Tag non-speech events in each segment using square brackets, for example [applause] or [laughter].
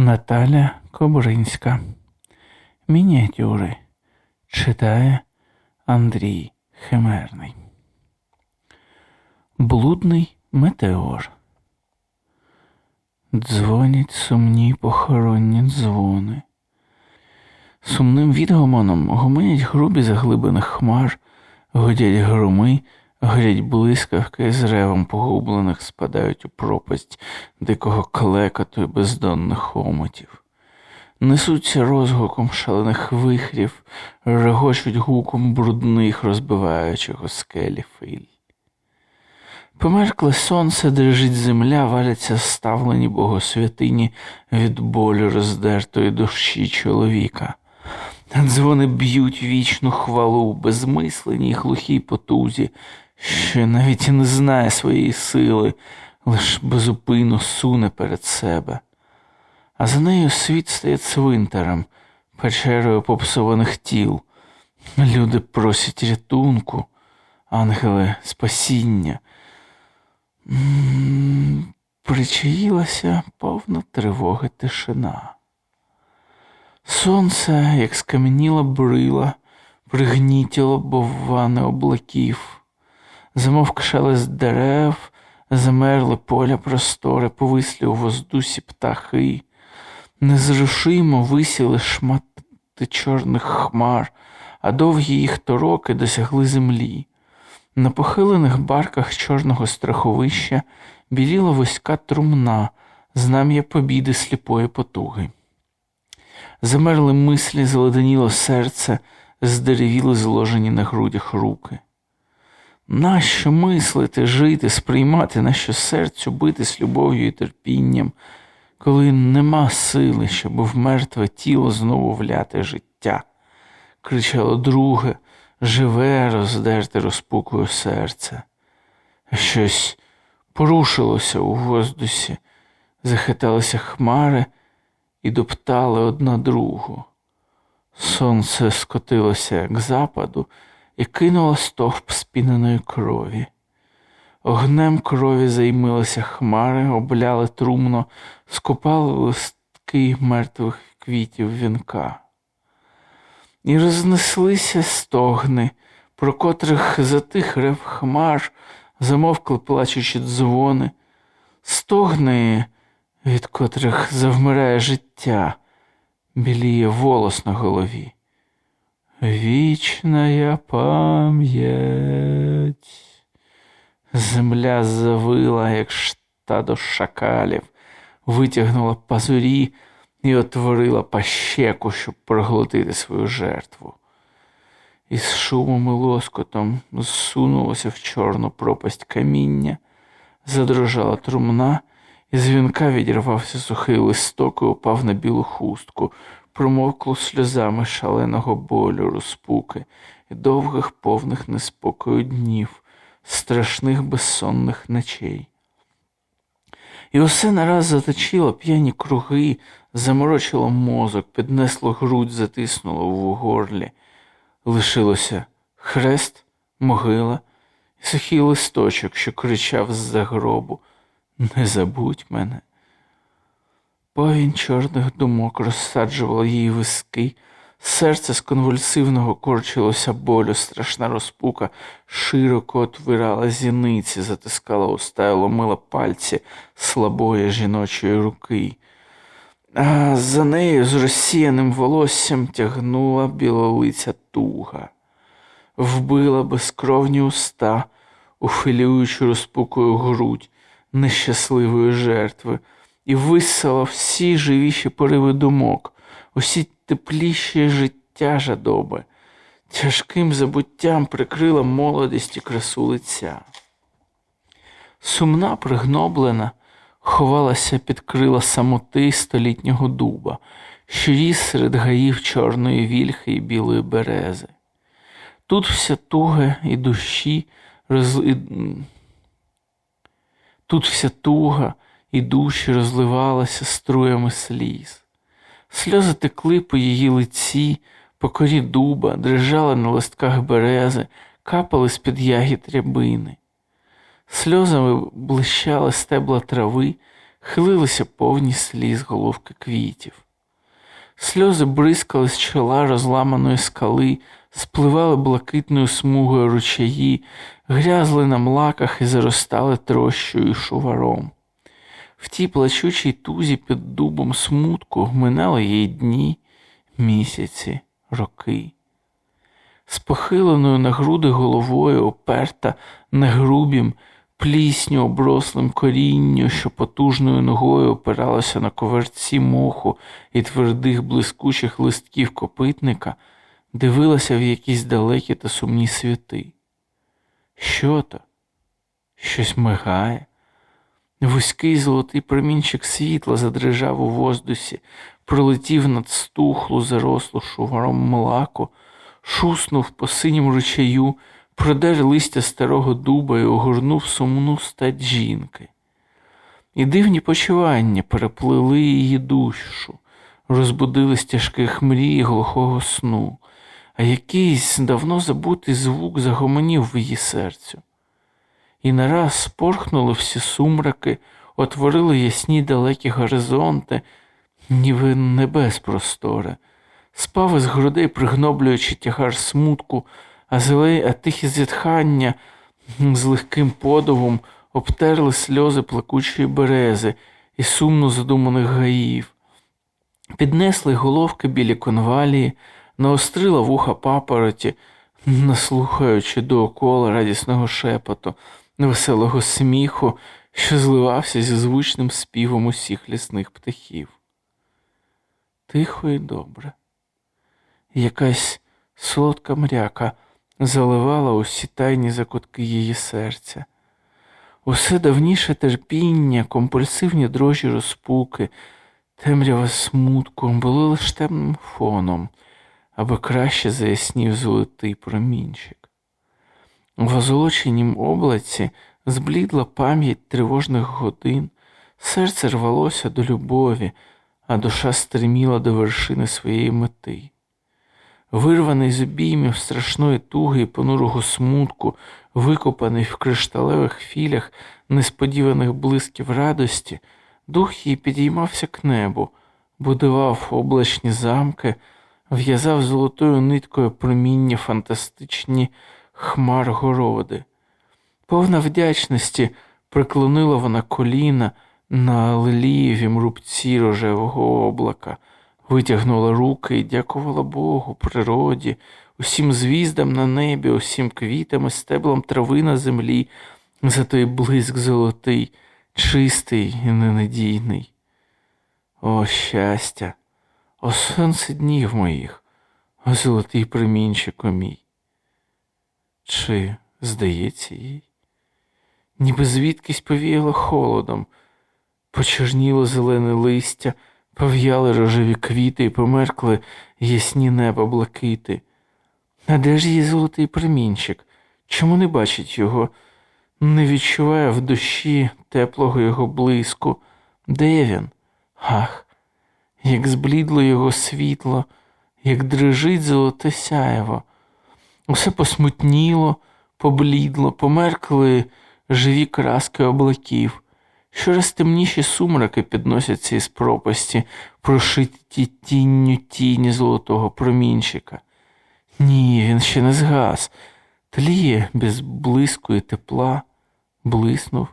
Наталя Кобринська. Мініатюри читає Андрій Химерний. Блудний метеор. Дзвонять сумні похоронні дзвони. Сумним відгомоном гомонять грубі заглибини хмар, годять громи, горять блискавки з ревом погублених спадають у пропасть дикого клекоту і бездонних омотів. Несуться розгуком шалених вихрів, регочуть гуком брудних, розбиваючих у скелі филь. Померкле сонце дрижить земля, валяться ставлені богосвятині від болю роздертої душі чоловіка. Дзвони б'ють вічну хвалу, безмисленій глухій потузі, що навіть і не знає своєї сили, лиш безупинно суне перед себе. А за нею світ стає цвинтарем, печерою попсованих тіл. Люди просять рятунку, ангели спасіння. Причаїлася повна тривоги тишина. Сонце, як скам'яніла брила, пригнітіло боввани облаків, замовк шелест дерев, замерли поля простори, повислі у воздусі птахи, незрушимо висіли шмати чорних хмар, а довгі їх тороки досягли землі. На похилених барках чорного страховища біліла вузька трумна, знам'я побіди сліпої потуги. Замерли мислі, зеленіло серце, здеревіли зложені на грудях руки. Нащо мислити, жити, сприймати, нащо серцю битись любов'ю і терпінням, коли нема сили, щоб в мертве тіло знову вляти життя? кричало друге, живе, роздерте розпукою серце. Щось порушилося у воздусі, захиталися хмари і доптали одна другу. Сонце скотилося як западу і кинуло стовп спіненої крові. Огнем крові займилися хмари, обляли трумно, скопали листки мертвих квітів вінка. І рознеслися стогни, про котрих затих рев хмар, замовкли плачучі дзвони, стогни, від котрих завмирає життя, біліє волос на голові. Вічна пам'ять. Земля завила, як штадо шакалів, витягнула пазурі і отворила пащеку, щоб проглотити свою жертву. І з шумом і лоскотом зсунулося в чорну пропасть каміння, задрожала трумна, і з вінка відірвався сухий листок і упав на білу хустку, промовкло сльозами шаленого болю, розпуки і довгих повних неспокою днів, страшних безсонних ночей. І усе нараз заточило п'яні круги, заморочило мозок, піднесло грудь, затиснуло в горлі. Лишилося хрест, могила і сухий листочок, що кричав з-за гробу Не забудь мене. Повінь чорних думок розсаджувала її виски, серце з конвульсивного корчилося болю, страшна розпука, широко отвирала зіниці, затискала уста й ломила пальці слабої жіночої руки. А за нею з розсіяним волоссям тягнула білолиця туга, вбила безкровні уста, ухилюючи розпукою грудь нещасливої жертви, і висала всі живіші пориви думок, усі тепліші життя жадоби, тяжким забуттям прикрила молодість і красу лиця. Сумна, пригноблена, ховалася під крила самоти столітнього дуба, що ріс серед гаїв чорної вільхи і білої берези. Тут вся туга і душі роз... Тут вся туга і душі розливалася струями сліз. Сльози текли по її лиці, по корі дуба, дрижали на листках берези, капали з-під ягід рябини. Сльозами блищали стебла трави, хилилися повні сліз головки квітів. Сльози бризкали з чола розламаної скали, спливали блакитною смугою ручаї, грязли на млаках і заростали трощою і шуваром. В тій плачучій тузі під дубом смутку минали їй дні, місяці, роки. З похиленою на груди головою оперта на грубім, плісню оброслим корінню, що потужною ногою опиралося на коверці моху і твердих блискучих листків копитника, дивилася в якісь далекі та сумні світи. Що то? Щось мигає. Вузький золотий промінчик світла задрижав у воздусі, пролетів над стухлу, зарослу шуваром млаку, шуснув по синім ручаю, продер листя старого дуба і огорнув сумну стать жінки. І дивні почування переплили її душу, розбудили з тяжких мрій глухого сну, а якийсь давно забутий звук загомонів в її серцю. І нараз спорхнули всі сумраки, отворили ясні далекі горизонти, ніби небес просторе, спав із грудей, пригноблюючи тягар смутку, а зелей, а тихі зітхання з легким подовом обтерли сльози плакучої берези і сумно задуманих гаїв. Піднесли головки білі конвалії, наострила вуха папороті, наслухаючи доокола радісного шепоту, веселого сміху, що зливався зі звучним співом усіх лісних птахів. Тихо і добре. Якась солодка мряка заливала усі тайні закутки її серця. Усе давніше терпіння, компульсивні дрожі розпуки, темрява смутку були лише темним фоном, аби краще заяснів золотий промінчик. В озолоченім облаці зблідла пам'ять тривожних годин, серце рвалося до любові, а душа стриміла до вершини своєї мети. Вирваний з обіймів страшної туги і понурого смутку, викопаний в кришталевих філях несподіваних блисків радості, дух її підіймався к небу, будував облачні замки, в'язав золотою ниткою проміння фантастичні хмар городи. Повна вдячності приклонила вона коліна на лелієвім рубці рожевого облака, витягнула руки і дякувала Богу, природі, усім звіздам на небі, усім квітам і стеблам трави на землі, за той блиск золотий, чистий і ненадійний. О, щастя, о сонце днів моїх, о золотий примінчику мій. Чи здається їй? Ніби звідкись повіяло холодом, почерніло зелене листя, пов'яли рожеві квіти і померкли ясні неба блакити. А де ж її золотий промінчик? Чому не бачить його? Не відчуває в душі теплого його блиску. Де він? Ах, як зблідло його світло, як дрижить золоте сяєво. Усе посмутніло, поблідло, померкли живі краски облаків. Щораз темніші сумраки підносяться із пропасті, прошиті тінню тіні золотого промінчика. Ні, він ще не згас, тліє без блиску і тепла, блиснув,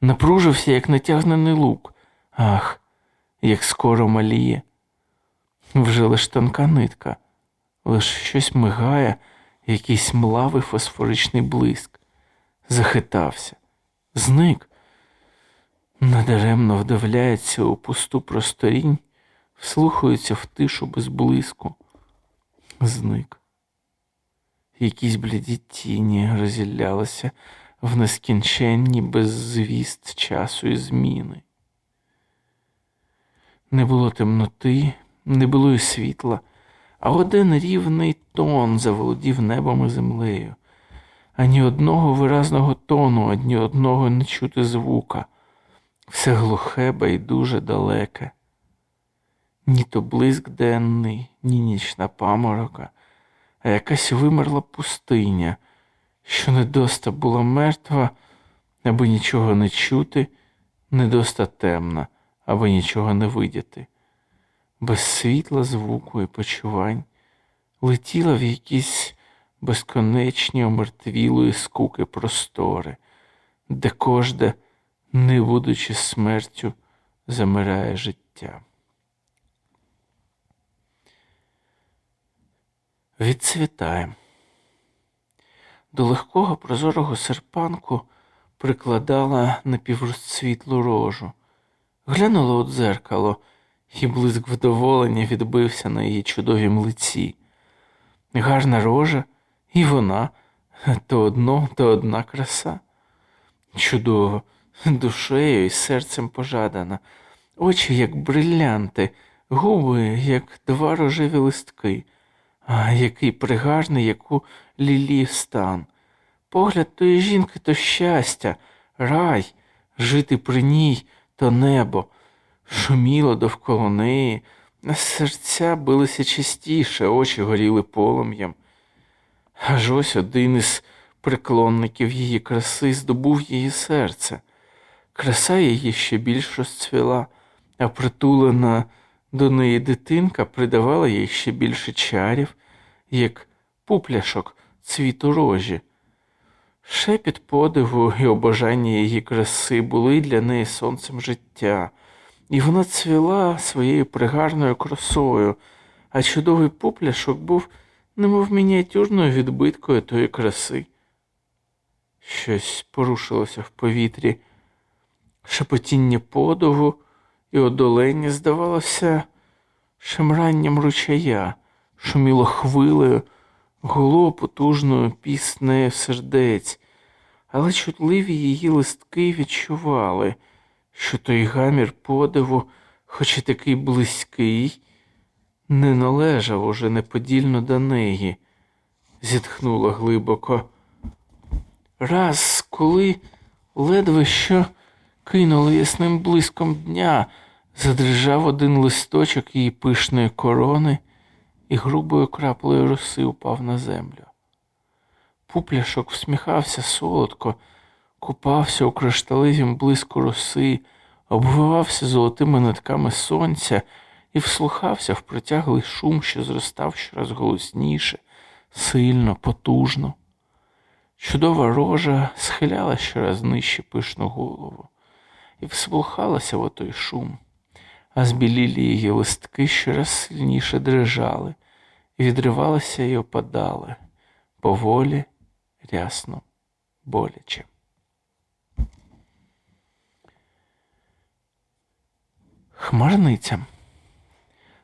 напружився, як натягнений лук. Ах, як скоро маліє. Вже лиш тонка нитка, лиш щось мигає, якийсь млавий фосфоричний блиск. Захитався, зник. Надаремно вдивляється у пусту просторінь, вслухається в тишу без блиску. Зник. Якісь бліді тіні розділялися в нескінченні беззвіст часу і зміни. Не було темноти, не було і світла, а один рівний тон заволодів небом і землею. Ані одного виразного тону, ані одного не чути звука, все глухе, байдуже далеке. Ні то блиск денний, ні нічна паморока, а якась вимерла пустиня, що недоста була мертва, аби нічого не чути, недоста темна, аби нічого не видіти. Без світла, звуку і почувань летіла в якісь безконечні омертвілої скуки простори, де кожне, не будучи смертю, замирає життя. Відцвітає. До легкого прозорого серпанку прикладала напіврозцвітлу рожу, глянула у дзеркало, і блиск вдоволення відбився на її чудовім лиці. Гарна рожа, і вона то одно, то одна краса. Чудово, душею і серцем пожадана, очі, як брилянти, губи, як два рожеві листки, а який пригарний, як у лілі стан. Погляд тої жінки то щастя, рай, жити при ній то небо, шуміло довкола неї, серця билися частіше, очі горіли полум'ям. Аж ось один із приклонників її краси здобув її серце. Краса її ще більш розцвіла, а притулена до неї дитинка придавала їй ще більше чарів, як пупляшок цвіту рожі. Шепіт подиву і обожання її краси були для неї сонцем життя, і вона цвіла своєю пригарною красою, а чудовий пупляшок був немов мініатюрною відбиткою тої краси. Щось порушилося в повітрі, шепотіння подову і одолення, здавалося, шемранням ручая, шуміло хвилею, гуло потужною піснею сердець, але чутливі її листки відчували, що той гамір подиву, хоч і такий близький, не належав уже неподільно до неї, зітхнула глибоко. Раз, коли ледве що кинули ясним блиском дня, задрижав один листочок її пишної корони і грубою краплею роси упав на землю. Пупляшок всміхався солодко, купався у кришталевім блиску роси, обвивався золотими нитками сонця і вслухався в протяглий шум, що зростав щораз голосніше, сильно, потужно. Чудова рожа схиляла щораз нижче пишну голову і вслухалася в отой шум, а збілілі її листки щораз сильніше дрижали, і відривалися і опадали поволі, рясно, боляче. Хмарниця.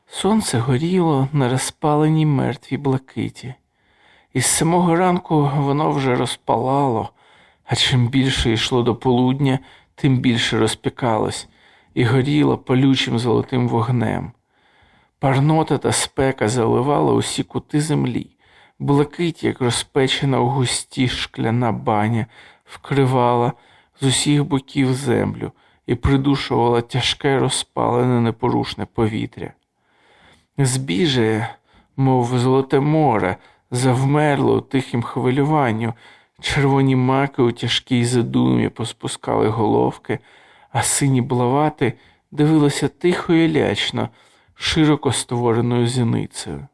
Сонце горіло на розпаленій мертвій блакиті, і з самого ранку воно вже розпалало, а чим більше йшло до полудня, тим більше розпікалось і горіло палючим золотим вогнем. Парнота та спека заливала усі кути землі, блакить, як розпечена у густі шкляна баня, вкривала з усіх боків землю і придушувала тяжке розпалене непорушне повітря. Збіже, мов золоте море, завмерло у тихім хвилюванню, червоні маки у тяжкій задумі поспускали головки, а сині блавати дивилися тихо і лячно, широко створеною зіницею.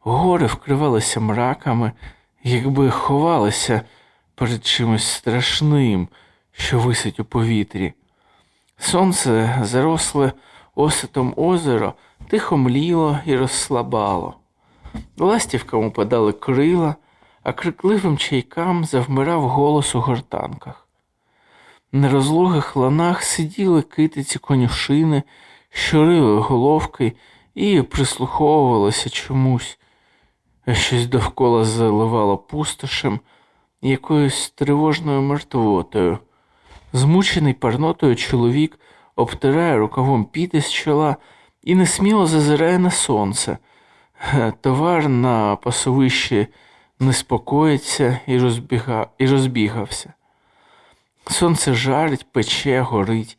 Гори вкривалися мраками, якби ховалися перед чимось страшним, що висить у повітрі. Сонце заросле оситом озеро тихо мліло і розслабало. Ластівкам упадали крила, а крикливим чайкам завмирав голос у гортанках. На розлогих ланах сиділи китиці конюшини, щурили головки і прислуховувалися чомусь, щось довкола заливало пустошем якоюсь тривожною мертвотою. Змучений парнотою чоловік обтирає рукавом піти з чола і несміло зазирає на сонце. Товар на пасовищі неспокоїться і, розбіга... і розбігався. Сонце жарить, пече, горить,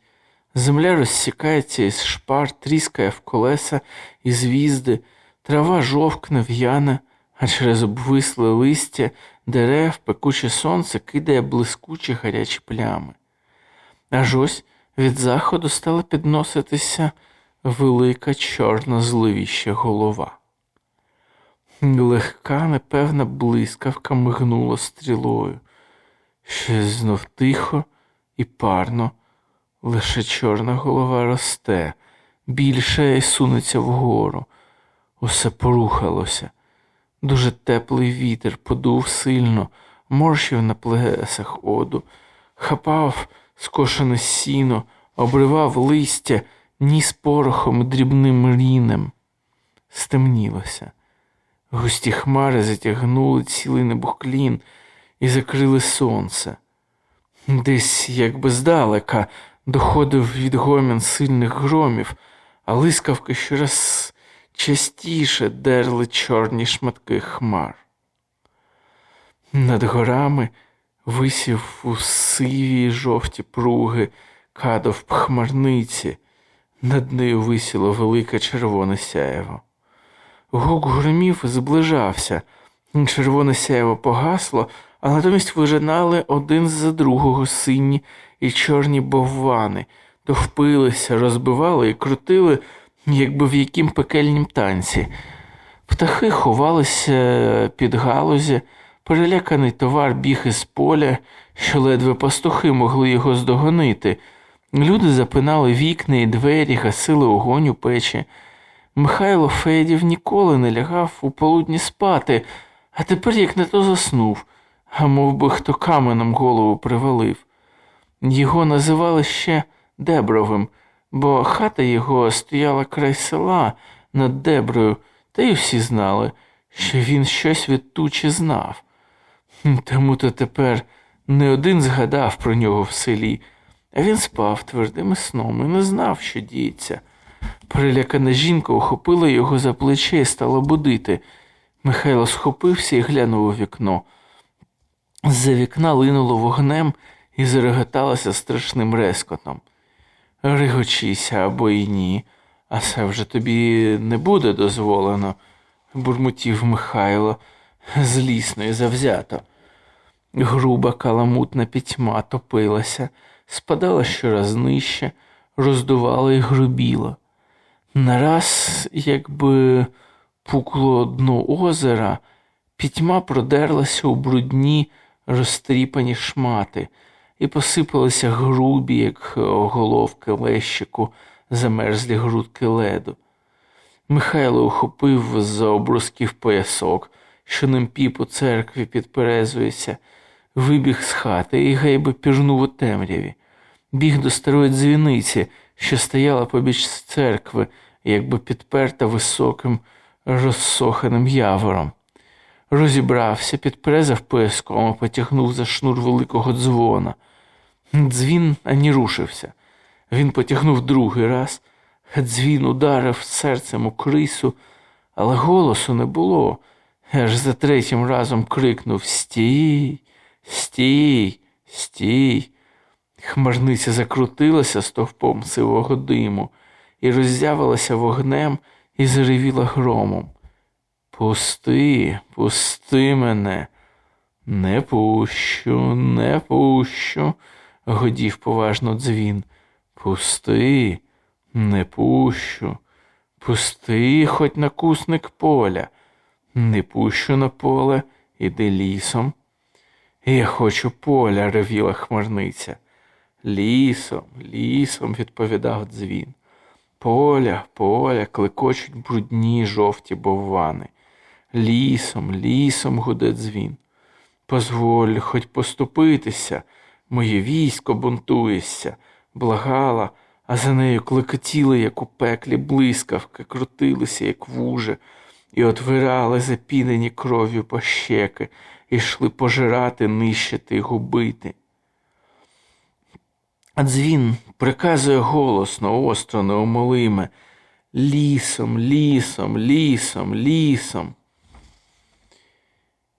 земля розсікається із шпар, тріскає в колеса і звізди, трава жовкне, в'яне, а через обвисле листя дерев, пекуче сонце кидає блискучі гарячі плями. Аж ось від заходу стала підноситися велика чорна зловіща голова. Легка, непевна блискавка мигнула стрілою, ще знов тихо і парно, лише чорна голова росте, більше і сунеться вгору. Усе порухалося. Дуже теплий вітер подув сильно, морщив на плесах оду, хапав скошене сіно, обривав листя, ніс порохом дрібним рінем. Стемнілося. Густі хмари затягнули цілий небухклін і закрили сонце. Десь, якби здалека, доходив відгомін сильних громів, а лискавки щораз частіше дерли чорні шматки хмар. Над горами висів у сиві жовті пруги кадов хмарниці, над нею висіло велике червоне сяєво. Гук громів зближався, червоне сяєво погасло, а натомість вижинали один за другого сині і чорні боввани, то впилися, розбивали і крутили, якби в яким пекельнім танці. Птахи ховалися під галузі, переляканий товар біг із поля, що ледве пастухи могли його здогонити. Люди запинали вікна і двері, гасили огонь у печі. Михайло Федів ніколи не лягав у полудні спати, а тепер як не то заснув, а мов би хто каменем голову привалив. Його називали ще Дебровим, бо хата його стояла край села над Деброю, та й всі знали, що він щось від тучі знав. Тому то тепер не один згадав про нього в селі, а він спав твердим сном і не знав, що діється. Перелякана жінка ухопила його за плече і стала будити. Михайло схопився і глянув у вікно. З-за вікна линуло вогнем і зареготалося страшним рескотом. Ригочися або й ні, а це вже тобі не буде дозволено, бурмотів Михайло злісно і завзято. Груба каламутна пітьма топилася, спадала щораз нижче, роздувала і грубіла. Нараз, якби пукло дно озера, пітьма продерлася у брудні розтріпані шмати і посипалися грубі, як головки лещику, замерзлі грудки леду. Михайло ухопив за обрузків поясок, що ним піп у церкві підперезується, вибіг з хати і гайби пірнув у темряві, біг до старої дзвіниці, що стояла побіч церкви, якби підперта високим розсоханим явором. Розібрався, підперезав пояском і потягнув за шнур великого дзвона. Дзвін ані рушився. Він потягнув другий раз, дзвін ударив серцем у крису, але голосу не було. Аж за третім разом крикнув Стій, стій, стій. Хмарниця закрутилася стовпом сивого диму і роззявилася вогнем і заревіла громом. Пусти, пусти мене, не пущу, не пущу, годів поважно дзвін. Пусти, не пущу, пусти, хоч на кусник поля, не пущу на поле, іди лісом. Я хочу поля, ревіла хмарниця. Лісом, лісом, відповідав дзвін. Поля, поля, клекочуть брудні жовті боввани. Лісом, лісом гуде дзвін. Позволь хоч поступитися, моє військо бунтується, благала, а за нею клекотіли, як у пеклі блискавки, крутилися, як вуже, і отвирали запінені кров'ю пощеки, і йшли пожирати, нищити губити. А дзвін приказує голосно, остро, неумолиме лісом, лісом, лісом, лісом.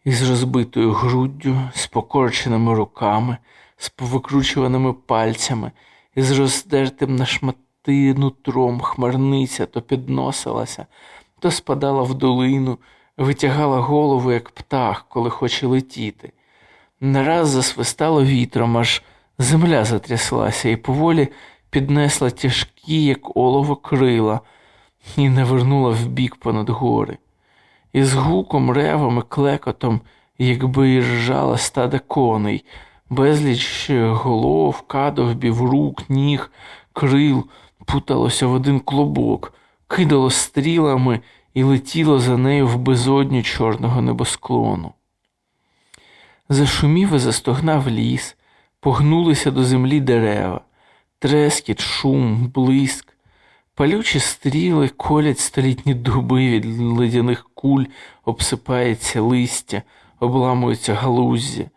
Із розбитою груддю, з покорченими руками, з повикручуваними пальцями, із роздертим на шмати нутром хмарниця то підносилася, то спадала в долину, витягала голову, як птах, коли хоче летіти. Не раз засвистало вітром, аж Земля затряслася і поволі піднесла тяжкі, як олово крила, і навернула вбік понад гори. І з гуком, ревом і клекотом, якби й ржала стада коней, безліч голов, кадовбів, рук, ніг, крил путалося в один клубок, кидало стрілами і летіло за нею в безодню чорного небосклону. Зашумів і застогнав ліс, погнулися до землі дерева, трескіт, шум, блиск. Палючі стріли колять столітні дуби від ледяних куль, обсипається листя, обламуються галуззя,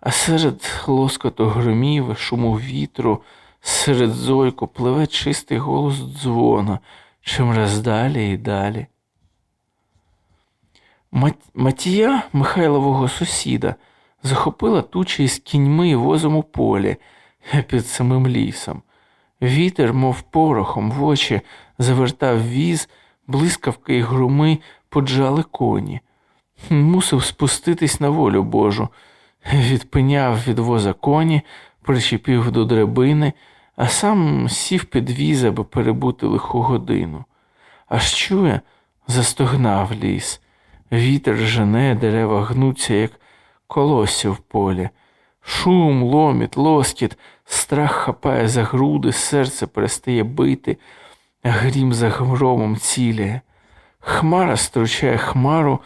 а серед лоскоту громів, шуму вітру, серед зойку пливе чистий голос дзвона, чим раз далі і далі. Мат- Матія, Михайлового сусіда, захопила тучі із кіньми і возом у полі під самим лісом. Вітер, мов порохом, в очі завертав віз, блискавки й громи поджали коні. Мусив спуститись на волю Божу, відпиняв від воза коні, причепив до драбини, а сам сів під віз, аби перебути лиху годину. Аж чує, застогнав ліс. Вітер жене, дерева гнуться, як колосся в полі. Шум, ломіт, лоскіт, страх хапає за груди, серце перестає бити, грім за громом ціліє. Хмара стручає хмару,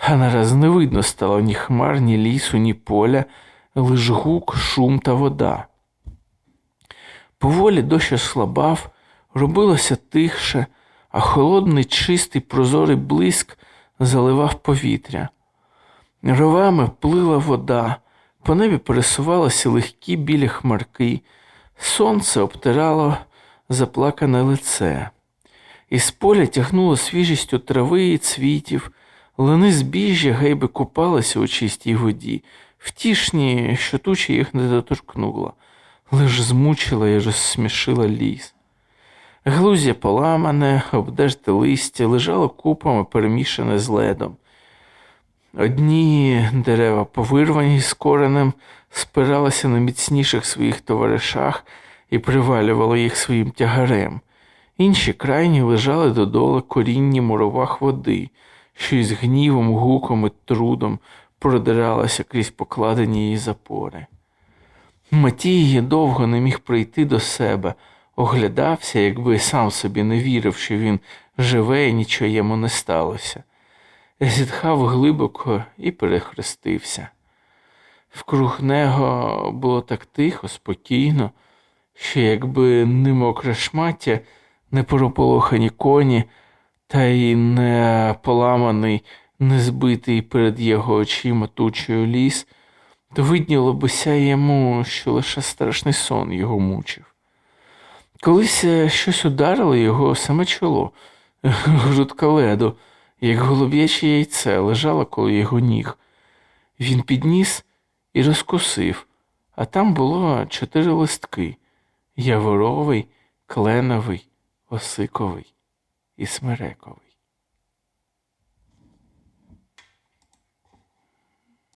а нараз не видно стало ні хмар, ні лісу, ні поля, лиш гук, шум та вода. Поволі дощ ослабав, робилося тихше, а холодний, чистий, прозорий блиск заливав повітря. Ровами плила вода, по небі пересувалися легкі білі хмарки, сонце обтирало заплакане лице. Із поля тягнуло свіжістю трави і цвітів, лани збіжжя гейби купалися у чистій воді, втішні, що туча їх не доторкнула, лиш змучила і розсмішила ліс. Глузя поламане, обдерте листя, лежало купами перемішане з ледом. Одні дерева, повирвані з коренем, спиралися на міцніших своїх товаришах і привалювали їх своїм тягарем. Інші крайні лежали додолу корінні муровах води, що із гнівом, гуком і трудом продиралася крізь покладені її запори. Матій довго не міг прийти до себе, оглядався, якби сам собі не вірив, що він живе і нічого йому не сталося. Зітхав глибоко і перехрестився. Вкруг нього було так тихо, спокійно, що якби не мокре шмаття, не порополохані коні, та й не поламаний, не збитий перед його очима тучою ліс, то видніло бися йому, що лише страшний сон його мучив. Колись е, щось ударило його саме чоло, [laughs] грудка леду, як голуб'яче яйце лежало коло його ніг. Він підніс і розкусив, а там було чотири листки яворовий, кленовий, осиковий і смерековий.